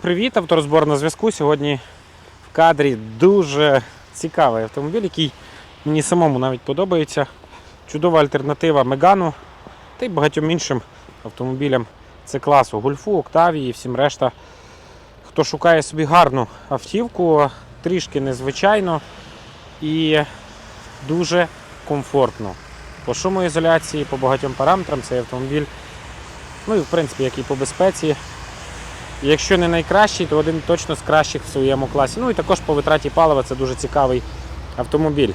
Привіт, авторозбор на зв'язку. Сьогодні в кадрі дуже цікавий автомобіль, який мені самому навіть подобається. Чудова альтернатива Мегану та й багатьом іншим автомобілям це класу Гольфу, Октавії і всім решта. Хто шукає собі гарну автівку, трішки незвичайно і дуже комфортно. По шумоізоляції, по багатьом параметрам цей автомобіль, ну і в принципі, як і по безпеці, Якщо не найкращий, то один точно з кращих в своєму класі. Ну і також по витраті палива це дуже цікавий автомобіль.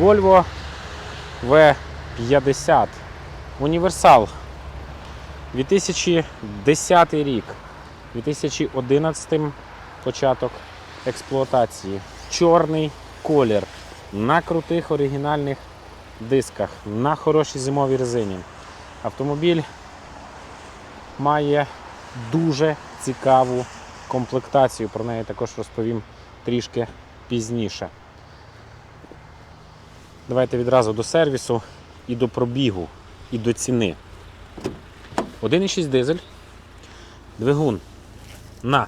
Volvo V50. Універсал. 2010 рік. 2011 початок експлуатації. Чорний колір. На крутих оригінальних дисках, на хорошій зимовій резині. Автомобіль має дуже цікаву комплектацію. Про неї також розповім трішки пізніше. Давайте відразу до сервісу і до пробігу, і до ціни. 1,6 дизель, двигун на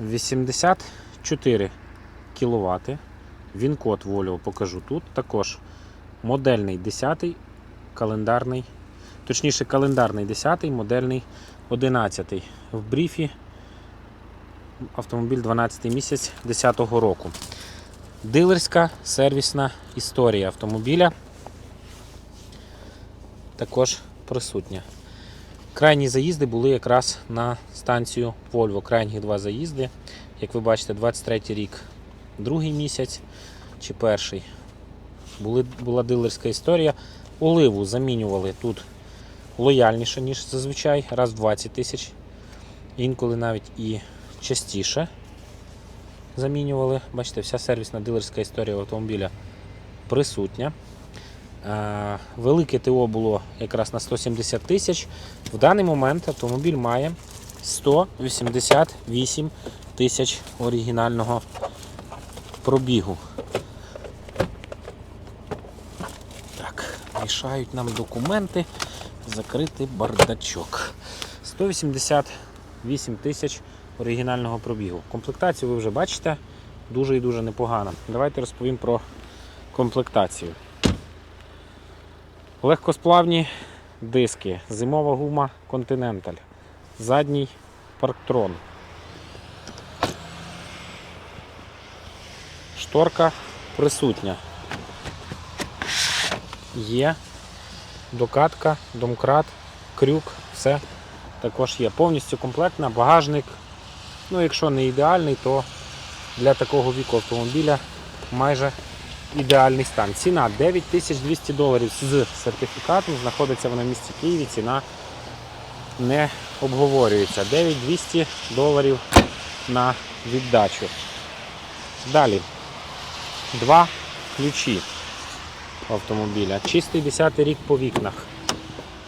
84 кВт. Він код Volvo покажу тут. Також модельний 10 календарний, точніше календарний 10 модельний 11 В бріфі автомобіль 12 місяць 10 року. Дилерська сервісна історія автомобіля також присутня. Крайні заїзди були якраз на станцію Volvo. Крайні два заїзди. Як ви бачите, 23 рік, другий місяць чи перший. Були, була дилерська історія. Оливу замінювали тут лояльніше, ніж зазвичай, раз в 20 тисяч. Інколи навіть і частіше замінювали. Бачите, вся сервісна дилерська історія автомобіля присутня. Е, Велике ТО було якраз на 170 тисяч. В даний момент автомобіль має 188 тисяч оригінального пробігу. Так, мішають нам документи закрити бардачок. 188 тисяч оригінального пробігу. Комплектацію ви вже бачите, дуже і дуже непогана. Давайте розповім про комплектацію. Легкосплавні диски, зимова гума Continental, задній парктрон. Шторка присутня. Є докатка, домкрат, крюк, все також є. Повністю комплектна, багажник. Ну, якщо не ідеальний, то для такого віку автомобіля майже ідеальний стан. Ціна 9200 доларів з сертифікатом. Знаходиться вона в місті Києві. Ціна не обговорюється. 9200 доларів на віддачу. Далі. Два ключі автомобіля. Чистий 10 рік по вікнах.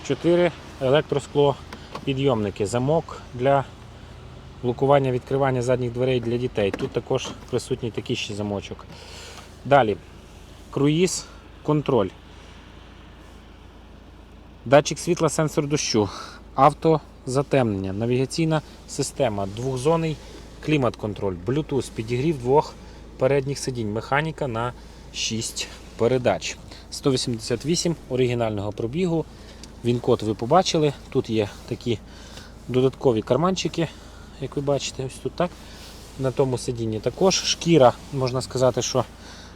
4 електроскло підйомники. Замок для блокування відкривання задніх дверей для дітей. Тут також присутній такий ще замочок. Далі. Круїз, контроль. Датчик світла, сенсор дощу. Автозатемнення, навігаційна система, двохзонний клімат-контроль, Bluetooth, підігрів двох передніх сидінь, механіка на 6 передач. 188 оригінального пробігу. Він код ви побачили. Тут є такі додаткові карманчики, як ви бачите, ось тут так. На тому сидінні також. Шкіра, можна сказати, що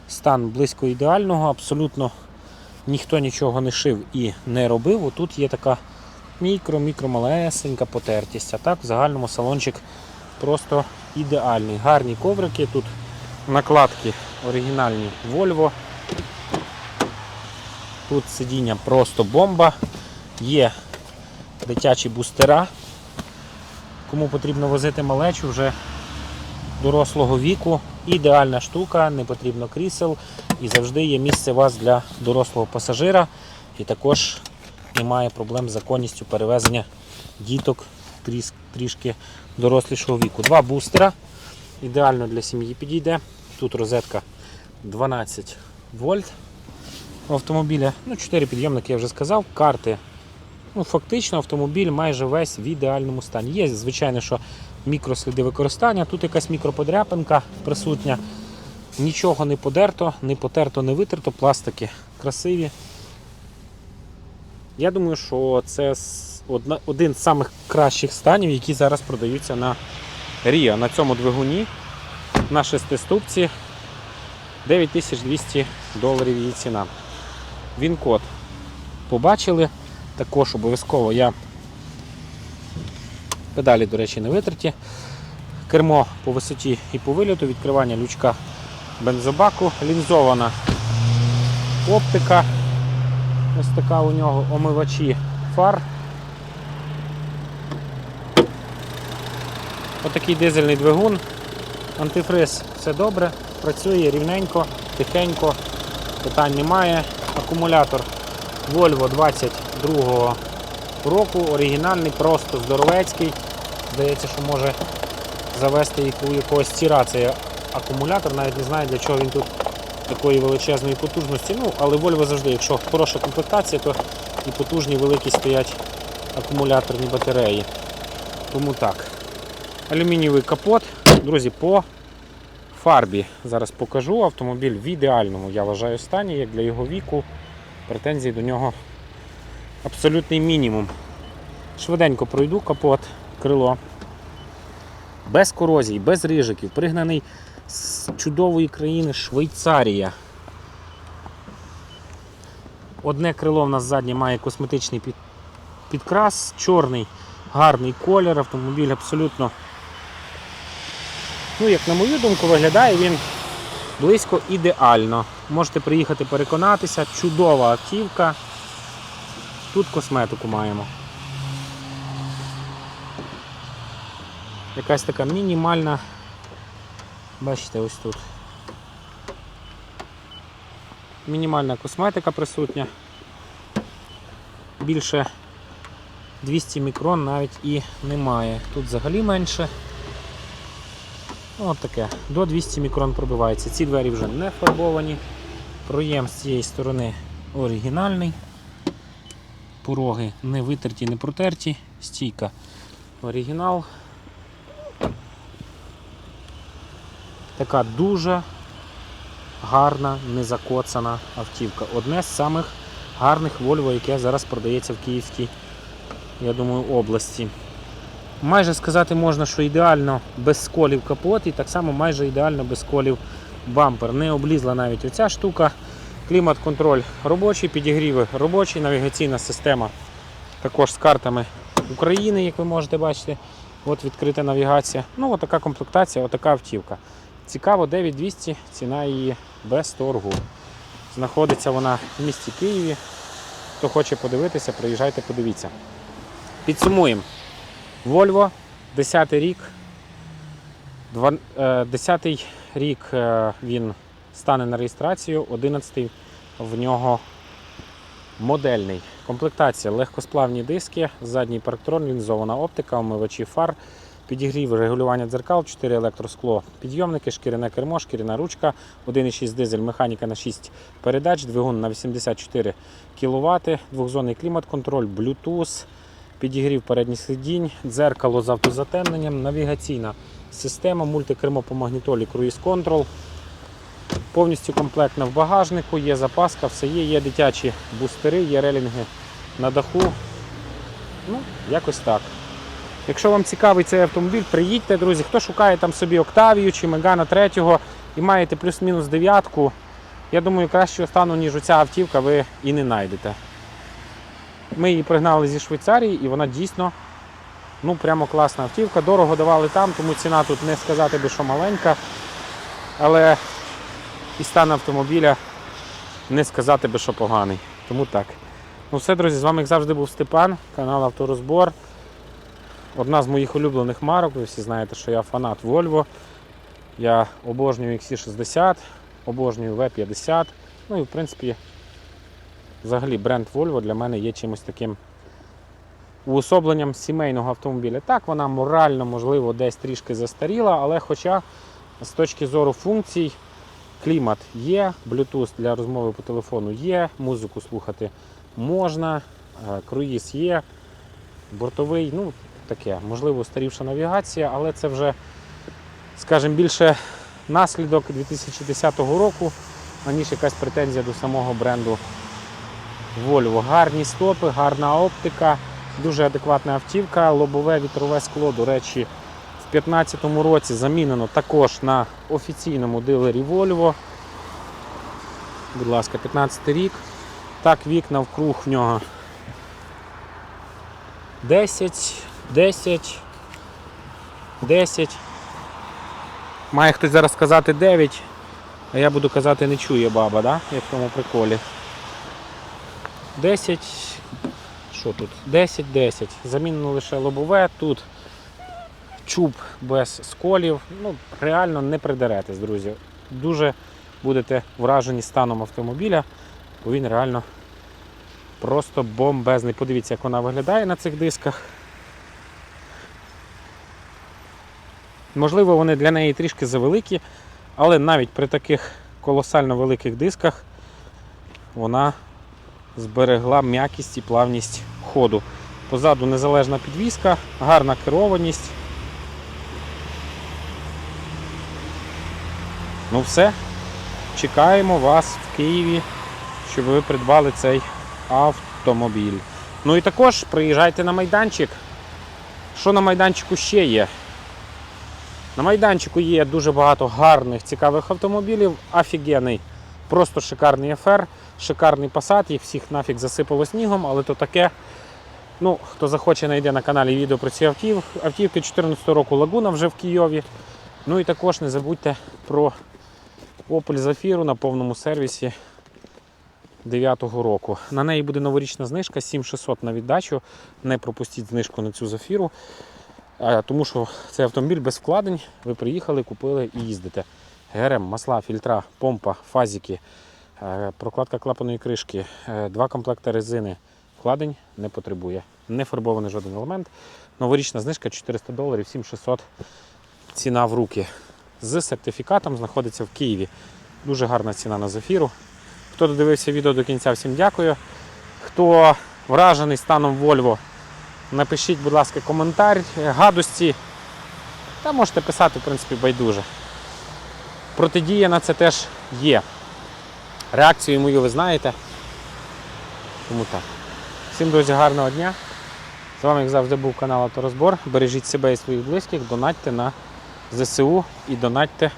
стан близько ідеального, абсолютно ніхто нічого не шив і не робив. Отут є така мікро-мікро-малесенька потертість. А так в загальному салончик просто ідеальний. Гарні коврики, тут накладки оригінальні Volvo. Тут сидіння просто бомба. Є дитячі бустера. Кому потрібно возити малечу вже дорослого віку. Ідеальна штука, не потрібно крісел і завжди є місце у вас для дорослого пасажира. І також немає проблем з законністю перевезення діток трішки дорослішого віку. Два бустера. Ідеально для сім'ї підійде. Тут розетка 12 вольт у автомобіля. Ну, 4 підйомники я вже сказав. Карти. Ну, фактично автомобіль майже весь в ідеальному стані. Є, звичайно, що мікросліди використання. Тут якась мікроподряпинка присутня. Нічого не подерто, не потерто, не витерто, пластики красиві. Я думаю, що це одна, один з самих кращих станів, які зараз продаються на Ріо. На цьому двигуні на шестиступці 9200 доларів її ціна. Він код побачили. Також обов'язково я педалі, до речі, не витерті. Кермо по висоті і по виліту, відкривання лючка бензобаку, лінзована оптика. Ось така у нього омивачі фар. Отакий дизельний двигун. Антифриз все добре, працює рівненько, тихенько, питань немає. Акумулятор Volvo 22 року, оригінальний, просто здоровецький. Здається, що може завести яку- якогось ціра цей акумулятор, навіть не знаю для чого він тут такої величезної потужності. Ну, але Volvo завжди, якщо хороша комплектація, то і потужні великі стоять акумуляторні батареї. Тому так. Алюмінієвий капот. Друзі, по фарбі зараз покажу. Автомобіль в ідеальному, я вважаю, стані, як для його віку. Претензій до нього абсолютний мінімум. Швиденько пройду капот, крило. Без корозій, без рижиків, пригнаний з чудової країни Швейцарія. Одне крило в нас заднє має косметичний підкрас, чорний, гарний колір, автомобіль абсолютно, ну, як на мою думку, виглядає він близько ідеально. Можете приїхати переконатися, чудова автівка. Тут косметику маємо. Якась така мінімальна. Бачите, ось тут. Мінімальна косметика присутня. Більше 200 мікрон навіть і немає. Тут взагалі менше. От таке. До 200 мікрон пробивається. Ці двері вже не фарбовані. Проєм з цієї сторони оригінальний. Пороги не витерті, не протерті. Стійка оригінал. Така дуже гарна, незакоцана автівка. Одне з самих гарних Volvo, яке зараз продається в Київській, я думаю, області. Майже сказати можна, що ідеально без сколів капот і так само майже ідеально без сколів бампер. Не облізла навіть оця штука. Клімат-контроль робочий, підігріви робочий, навігаційна система також з картами України, як ви можете бачити. От відкрита навігація. Ну, отака комплектація, отака автівка. Цікаво, 9200, ціна її без торгу. Знаходиться вона в місті Києві. Хто хоче подивитися, приїжджайте, подивіться. Підсумуємо. Volvo, 10 рік. Два- е, 10 рік е, він стане на реєстрацію, 11-й в нього модельний. Комплектація легкосплавні диски, задній парктрон, лінзована оптика, омивачі фар, підігрів, регулювання дзеркал, 4 електроскло, підйомники, шкіряне кермо, шкіряна ручка, 1,6 дизель, механіка на 6 передач, двигун на 84 кВт, двохзонний клімат-контроль, Bluetooth, підігрів передніх сидінь, дзеркало з автозатемненням, навігаційна система, мультикермо по магнітолі, круїз-контрол. Повністю комплектна в багажнику, є запаска, все є, є дитячі бустери, є релінги на даху. Ну, якось так. Якщо вам цікавий цей автомобіль, приїдьте, друзі. Хто шукає там собі Октавію чи Мегана 3 і маєте плюс-мінус дев'ятку, я думаю, кращого стану, ніж оця автівка, ви і не знайдете. Ми її пригнали зі Швейцарії і вона дійсно ну, прямо класна автівка. Дорого давали там, тому ціна тут не сказати би, що маленька. Але і стан автомобіля не сказати би, що поганий. Тому так. Ну все, друзі, з вами як завжди був Степан, канал Авторозбор. Одна з моїх улюблених марок. Ви всі знаєте, що я фанат Volvo. Я обожнюю XC60, обожнюю V50. Ну і в принципі, взагалі бренд Volvo для мене є чимось таким уособленням сімейного автомобіля. Так, вона морально, можливо, десь трішки застаріла, але хоча з точки зору функцій, клімат є, Bluetooth для розмови по телефону є, музику слухати можна, е, круїз є, бортовий, ну, таке. Можливо, устарівша навігація, але це вже, скажімо, більше наслідок 2010 року, аніж якась претензія до самого бренду Volvo. Гарні стопи, гарна оптика, дуже адекватна автівка, лобове вітрове скло, до речі, в 2015 році замінено також на офіційному дилері Volvo. Будь ласка, 15 рік. Так, вікна вкруг в нього 10, 10, 10. Має хтось зараз сказати 9, а я буду казати не чує баба, да? як в тому приколі. 10. Що тут? 10, 10. Замінено лише лобове. Тут чуб без сколів. Ну, реально не придеретесь, друзі. Дуже будете вражені станом автомобіля, бо він реально просто бомбезний. Подивіться, як вона виглядає на цих дисках. Можливо, вони для неї трішки завеликі, але навіть при таких колосально великих дисках вона зберегла м'якість і плавність ходу. Позаду незалежна підвіска, гарна керованість. Ну все, чекаємо вас в Києві, щоб ви придбали цей автомобіль. Ну і також приїжджайте на майданчик. Що на майданчику ще є? На майданчику є дуже багато гарних, цікавих автомобілів. Офігенний, просто шикарний FR, шикарний Passat, їх всіх нафіг засипало снігом, але то таке. Ну, хто захоче, знайде на каналі відео про ці автів. Автівки 14 року Лагуна вже в Києві. Ну і також не забудьте про Opel Zafira на повному сервісі 9-го року. На неї буде новорічна знижка 7600 на віддачу. Не пропустіть знижку на цю зафіру. Тому що цей автомобіль без вкладень. Ви приїхали, купили і їздите. ГРМ, масла, фільтра, помпа, фазики, прокладка клапаної кришки, е, два комплекти резини. Вкладень не потребує. Не фарбований жоден елемент. Новорічна знижка 400 доларів, 7600 ціна в руки. З сертифікатом знаходиться в Києві. Дуже гарна ціна на зафіру. Хто додивився відео до кінця, всім дякую. Хто вражений станом Volvo, напишіть, будь ласка, коментар, е, гадості. Та можете писати, в принципі, байдуже. Протидія на це теж є. Реакцію мою ви знаєте. Тому так. Всім, друзі, гарного дня. З вами, як завжди, був канал Авторозбор. Бережіть себе і своїх близьких, донатьте на ЗСУ і донатьте,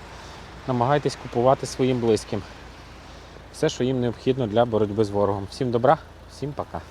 намагайтесь купувати своїм близьким. Все, що їм необхідно для боротьби з ворогом. Всім добра, всім пока.